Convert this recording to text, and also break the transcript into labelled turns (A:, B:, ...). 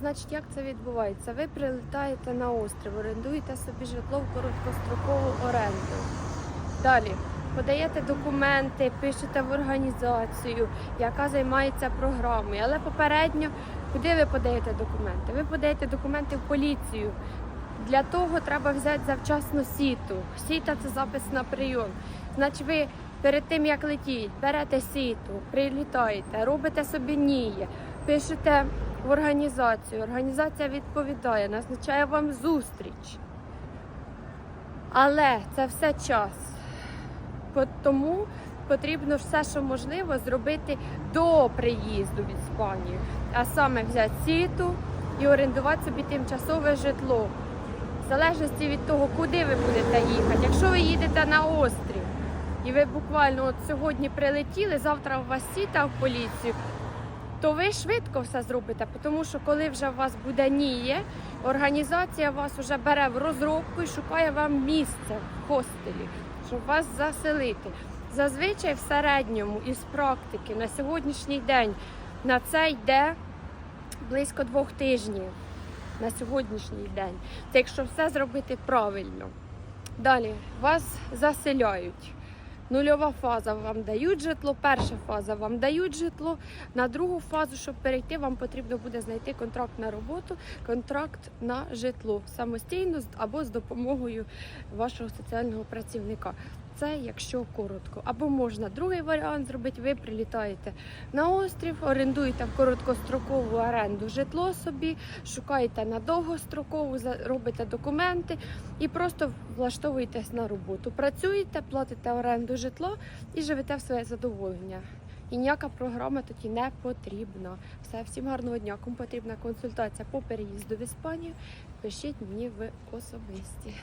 A: Значить, як це відбувається? Ви прилітаєте на острів, орендуєте собі житло в короткострокову оренду. Далі подаєте документи, пишете в організацію, яка займається програмою. Але попередньо, куди ви подаєте документи? Ви подаєте документи в поліцію. Для того треба взяти завчасно сіту. Сіта це запис на прийом. Значить, ви перед тим як летіть, берете сіту, прилітаєте, робите собі ніє, пишете в організацію. Організація відповідає, назначає вам зустріч. Але це все час. Тому потрібно все, що можливо, зробити до приїзду в Іспанію. А саме взяти сіту і орендувати собі тимчасове житло. В залежності від того, куди ви будете їхати. Якщо ви їдете на острів, і ви буквально от сьогодні прилетіли, завтра у вас сіта в поліцію, то ви швидко все зробите, тому що коли вже у вас буде ніє, організація вас вже бере в розробку і шукає вам місце в хостелі, щоб вас заселити. Зазвичай в середньому із практики на сьогоднішній день на це йде близько двох тижнів на сьогоднішній день. Це якщо все зробити правильно. Далі вас заселяють. Нульова фаза вам дають житло, перша фаза вам дають житло. На другу фазу, щоб перейти, вам потрібно буде знайти контракт на роботу, контракт на житло самостійно або з допомогою вашого соціального працівника. Це якщо коротко. Або можна другий варіант зробити. Ви прилітаєте на острів, орендуєте в короткострокову оренду житло собі, шукаєте на довгострокову, робите документи і просто влаштовуєтесь на роботу. Працюєте, платите оренду житла і живете в своє задоволення. І ніяка програма тоді не потрібна. Все, всім гарного дня. Кому потрібна консультація по переїзду в Іспанію, пишіть мені в особисті.